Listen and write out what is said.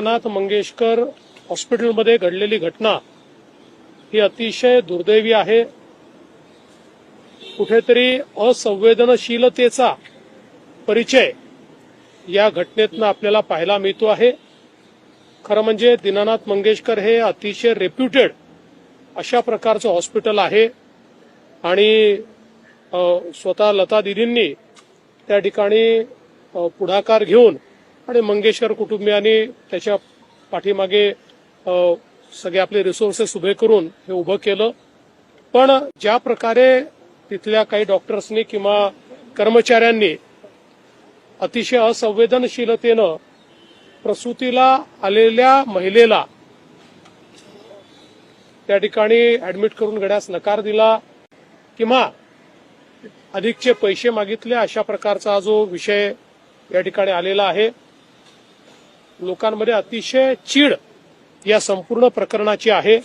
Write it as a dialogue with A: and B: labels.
A: नाथ मंगेशकर हॉस्पिटलमध्ये घडलेली घटना ही अतिशय दुर्दैवी आहे. कुठेतरी असंवेदनशीलतेचा परिचय या घटनेतनं आपल्याला पाहायला मिळतो आहे. खरं म्हणजे दीनानाथ मंगेशकर हे अतिशय रेप्युटेड अशा प्रकारचं हॉस्पिटल आहे. आणि स्वतः लता दिदींनी त्या ठिकाणी पुढाकार घेऊन आणि मंगेशकर कुटुंबियांनी त्याच्या पाठीमागे सगळे आपले रिसोर्सेस उभे करून हे उभं केलं. पण ज्या प्रकारे तिथल्या काही डॉक्टर्सनी किंवा कर्मचाऱ्यांनी अतिशय असंवेदनशीलतेनं प्रसूतीला आलेल्या महिलेला त्या ठिकाणी ऍडमिट करून घेण्यास नकार दिला किंवा अधिकचे पैसे मागितले अशा प्रकारचा जो विषय या ठिकाणी आलेला आहे. लोकांमध्ये अतिशय चीड या संपूर्ण प्रकरणाची आहे.